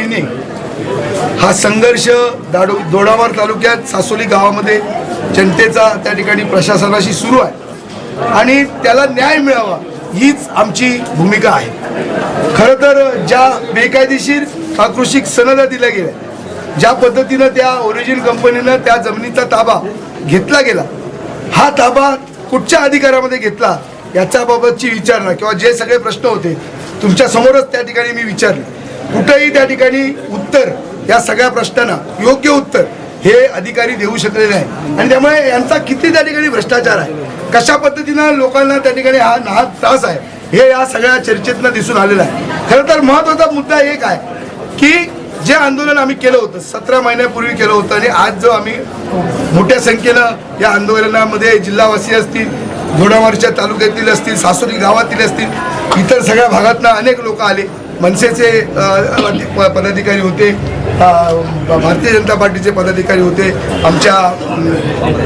महिने. हा संघर्ष दाडो दोडामार तालुक्यात सासोली गावामध्ये जनतेचा त्या ठिकाणी प्रशासनाशी सुरू आहे. आणि त्याला न्याय मिळावा हीच आमची भूमिका आहे. खरं तर ज्या बेकायदेशीर आकृषिक सनदा दिल्या गेल्या ज्या पद्धतीनं त्या ओरिजिन कंपनीनं त्या जमिनीचा ताबा घेतला गेला हा ताबा कुठच्या अधिकारामध्ये घेतला याच्याबाबतची विचारणा किंवा जे सगळे प्रश्न होते तुमच्या समोरच त्या ठिकाणी मी विचारले. कुठंही त्या ठिकाणी उत्तर या सगळ्या प्रश्नांना योग्य उत्तर हे अधिकारी देऊ शकले नाही. आणि त्यामुळे यांचा किती त्या ठिकाणी भ्रष्टाचार आहे? कशा पद्धतीनं लोकांना त्या ठिकाणी हा नाहक त्रास आहे? हे या सगळ्या चर्चेतनं दिसून आलेलं आहे. खरं तर महत्त्वाचा मुद्दा एक आहे की जे आंदोलन आम्ही केलं होतं सतरा महिन्यापूर्वी केलं होतं आणि आज जो आम्ही मोठ्या संख्येनं या आंदोलनामध्ये जिल्हावासी असतील घोडामारच्या तालुक्यातील असतील सासोली गावातील असतील इतर सगळ्या भागातनं अनेक लोक आले. मनसेचे प- पदाधिकारी होते भारतीय जनता पार्टीचे पदाधिकारी होते आमच्या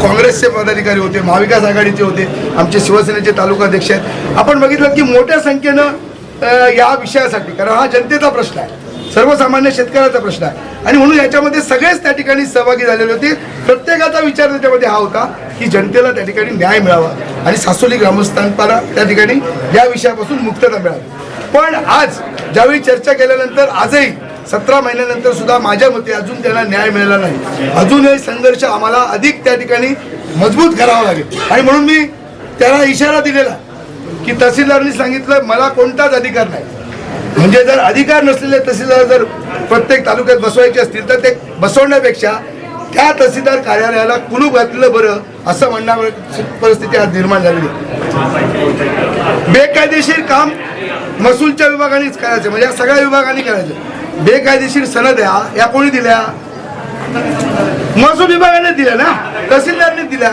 काँग्रेसचे पदाधिकारी होते महाविकास आघाडीचे होते आमचे शिवसेनेचे तालुका अध्यक्ष आहेत. आपण बघितलं की मोठ्या संख्येनं या विषयासाठी कारण हा जनतेचा प्रश्न आहे सर्वसामान्य शेतकऱ्याचा प्रश्न आहे. आणि म्हणून याच्यामध्ये सगळेच त्या ठिकाणी सहभागी झालेले होते. प्रत्येकाचा विचार त्याच्यामध्ये हा होता की जनतेला त्या ठिकाणी न्याय मिळावा. आणि सासोली ग्रामस्थांना त्या ठिकाणी या विषयापासून मुक्तता मिळावी. पण आज ज्यावेळी चर्चा केल्यानंतर आजही सतरा महिन्यानंतर सुद्धा माझ्या मते अजून त्यांना न्याय मिळाला नाही. अजूनही संघर्ष आम्हाला अधिक त्या ठिकाणी मजबूत करावा लागेल. आणि म्हणून मी त्याला इशारा दिलेला की तहसीलदारांनी सांगितलं मला कोणताच अधिकार नाही. म्हणजे जर अधिकार नसलेले तहसीलदार जर प्रत्येक तालुक्यात बसवायचे असतील तर ते बसवण्यापेक्षा त्या तहसीलदार कार्यालयाला कुलूप घातलेलं बरं असं म्हणण्याची परिस्थिती आज निर्माण झालेली बेकायदेशीर काम महसूलच्या विभागानेच करायचं म्हणजे या सगळ्या विभागाने करायचं. बेकायदेशीर सनद या या कोणी दिल्या? महसूल विभागाने दिल्या ना? तहसीलदारने दिल्या.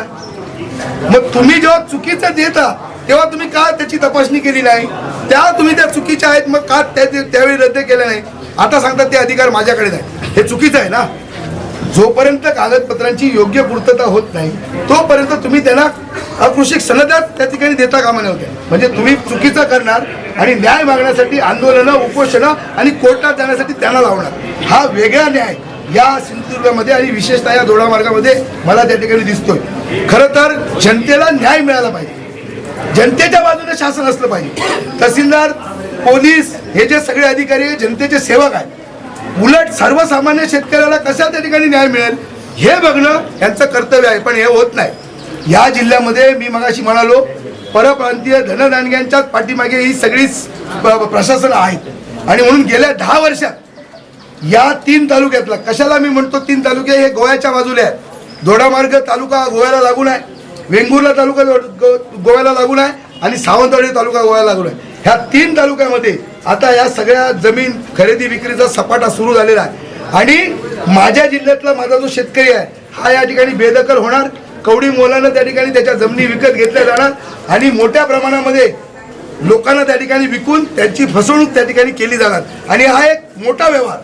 मग तुम्ही जेव्हा चुकीचं देता तेव्हा तुम्ही का त्याची तपासणी केली नाही? त्या तुम्ही त्या चुकीच्या आहेत मग का त्या त्यावेळी रद्द केलं नाही? आता सांगतात ते अधिकार माझ्याकडे नाही. हे चुकीचं आहे ना? जोपर्यंत कागदपत्रांची योग्य पूर्तता होत नाही तोपर्यंत तुम्ही त्यांना अकृषिक सनदात त्या ठिकाणी देता कामा नव्हते म्हणजे तुम्ही चुकीचं करणार आणि न्याय मागण्यासाठी आंदोलनं उपोषणं आणि कोर्टात जाण्यासाठी त्यांना लावणार. हा वेगळा न्याय या सिंधुदुर्गामध्ये आणि विशेषतः या दोडा मार्गामध्ये मला त्या ठिकाणी दिसतोय. खरं तर जनतेला न्याय मिळाला पाहिजे. जनतेच्या बाजूने शासन असलं पाहिजे. तहसीलदार पोलीस हे जे सगळे अधिकारी आहे, जनतेचे सेवक आहेत उलट सर्वसामान्य शेतकऱ्याला कशा त्या ठिकाणी न्याय मिळेल हे बघणं यांचं कर्तव्य आहे पण हे होत नाही. या जिल्ह्यामध्ये मी मगाशी म्हणालो परप्रांतीय धनदानग्यांच्याच पाठीमागे ही सगळीच प्रशासन आहेत आणि म्हणून गेल्या दहा वर्षात या तीन तालुक्यातला कशाला मी म्हणतो तीन तालुके हे गोव्याच्या बाजूला आहेत दोडामार्ग तालुका गोव्याला लागून आहे. वेंगुर्ला तालुका गो- गोव्याला लागून आहे. आणि सावंतवाडी तालुका गोव्याला लागून आहे. ह्या तीन तालुक्यामध्ये आता या सगळ्या जमीन खरेदी विक्रीचा सपाटा सुरू झालेला आहे. आणि माझ्या जिल्ह्यातला माझा जो शेतकरी आहे हा या ठिकाणी बेदखल होणार. कवडी मोलानं त्या ठिकाणी त्याच्या जमिनी विकत घेतल्या जाणार आणि मोठ्या प्रमाणामध्ये लोकांना त्या ठिकाणी विकून त्यांची फसवणूक त्या ठिकाणी केली जाणार. आणि हा एक मोठा व्यवहार.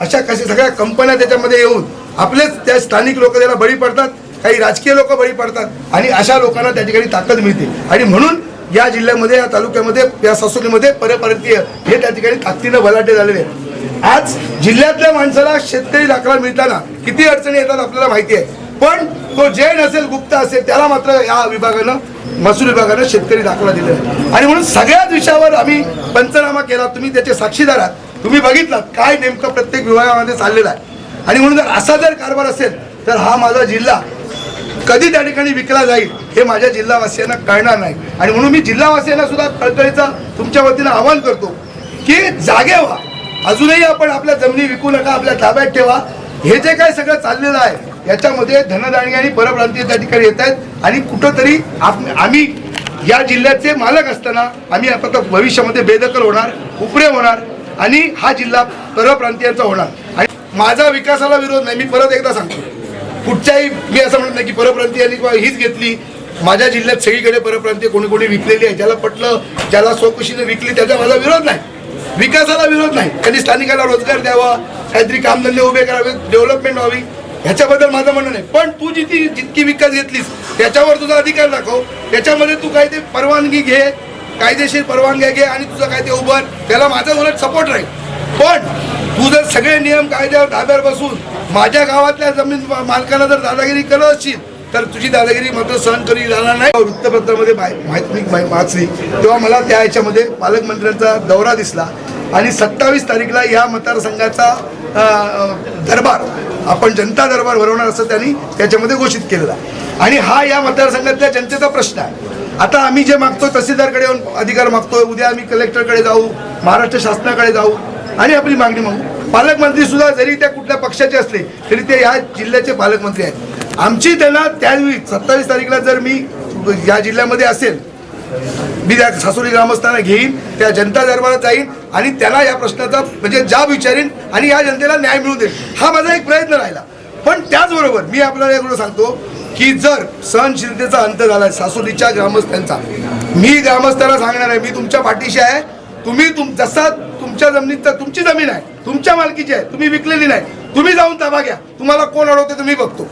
अशा कशा सगळ्या कंपन्या त्याच्यामध्ये येऊन आपलेच त्या स्थानिक लोक त्याला बळी पडतात काही राजकीय लोक बळी पडतात आणि अशा लोकांना त्या ठिकाणी ताकद मिळते. आणि म्हणून या जिल्ह्यामध्ये या तालुक्यामध्ये या सासोलीमध्ये परप्रांतीय हे त्या ठिकाणी ताकदीनं बलाटे झालेले आहेत. आज जिल्ह्यातल्या माणसाला शेतकरी दाखला मिळताना किती अडचणी येतात आपल्याला माहिती आहे. पण तो जैन असेल गुप्ता असेल त्याला मात्र या विभागानं महसूल विभागानं शेतकरी दाखला दिलेला आहे. आणि म्हणून सगळ्याच विषयावर आम्ही पंचनामा केला. तुम्ही त्याचे साक्षीदार आहात. तुम्ही बघितलात काय नेमकं प्रत्येक विभागामध्ये चाललेलं आहे. आणि म्हणून जर असा जर कारभार असेल तर हा माझा जिल्हा कधी त्या ठिकाणी विकला जाईल हे माझ्या जिल्हावासियांना कळणार नाही. आणि म्हणून मी जिल्हावासियांना सुद्धा कळकळीचा तुमच्या वतीनं आवाहन करतो की जागे व्हा. अजूनही आपण आपल्या जमिनी विकू नका आपल्या ताब्यात ठेवा. हे जे काय सगळं चाललेलं आहे याच्यामध्ये धनदाणी आणि परप्रांतीय त्या ठिकाणी येत आहेत आणि कुठंतरी आप- आम्ही या जिल्ह्याचे मालक असताना आम्ही आता भविष्यामध्ये बेदखल होणार उपरे होणार आणि हा जिल्हा परप्रांतीयांचा होणार. आणि माझा विकासाला विरोध नाही मी परत एकदा सांगतो. कुठच्याही मी असं म्हणत नाही की परप्रांतीयांनी किंवा हीच घेतली. माझ्या जिल्ह्यात सगळीकडे परप्रांतीय कोणी कोणी विकलेली आहे ज्याला पटलं ज्याला स्वकुशीने विकली त्याचा माझा विरोध नाही. विकासाला विरोध नाही. त्यांनी स्थानिकाला रोजगार द्यावा काहीतरी कामधंदे उभे करावे डेव्हलपमेंट व्हावी. ह्याच्याबद्दल माझं म्हणणं नाही. पण तू जिथे जितकी विकास घेतलीस त्याच्यावर तुझा अधिकार दाखव. त्याच्यामध्ये तू काय ते परवानगी घे कायदेशीर परवानग्या घे आणि तुझं काय ते उभं त्याला माझा उलट सपोर्ट राहील. पण तू जर सगळे नियम कायद्यावर धाब्यावर बसून माझ्या गावातल्या जमीन मालकाला जर दादागिरी करत असशील तर तुझी दादागिरी मात्र सहन करी जाणार नाही. वृत्तपत्रामध्ये माहिती वाचली तेव्हा मला त्या ह्याच्यामध्ये पालकमंत्र्यांचा दौरा दिसला. आणि सत्तावीस तारीखला या मतदारसंघाचा दरबार आपण जनता दरबार भरवणार असं त्यांनी त्याच्यामध्ये घोषित केलेला आणि हा या मतदारसंघातल्या जनतेचा प्रश्न आहे. आता आम्ही जे मागतो तहसीलदारकडे येऊन अधिकार मागतोय उद्या आम्ही कलेक्टरकडे जाऊ महाराष्ट्र शासनाकडे जाऊ आणि आपली मागणी मागू. पालकमंत्री सुद्धा जरी त्या कुठल्या पक्षाचे असले तरी ते या जिल्ह्याचे पालकमंत्री आहेत. आमची त्यांना त्यावेळी सत्तावीस तारीखला जर मी या जिल्ह्यामध्ये असेल मी त्या सासोली ग्रामस्थांना घेईन त्या जनता दरबारात जाईन आणि त्याला या प्रश्नाचा म्हणजे जाब विचारीन आणि या जनतेला न्याय मिळू देईन हा माझा एक प्रयत्न राहिला. पण त्याचबरोबर मी आपल्याला एवढं सांगतो की जर सहनशीलतेचा अंत झाला सासोलीच्या ग्रामस्थांचा मी ग्रामस्थांना सांगणार आहे मी तुमच्या पाठीशी आहे. तुम्ही तुम जसा तुमच्या जमिनीत तुमची जमीन आहे तुमच्या मालकीची आहे तुम्ही विकलेली नाही. तुम्ही जाऊन ताबा घ्या. तुम्हाला कोण अडवते तुम्ही बघतो.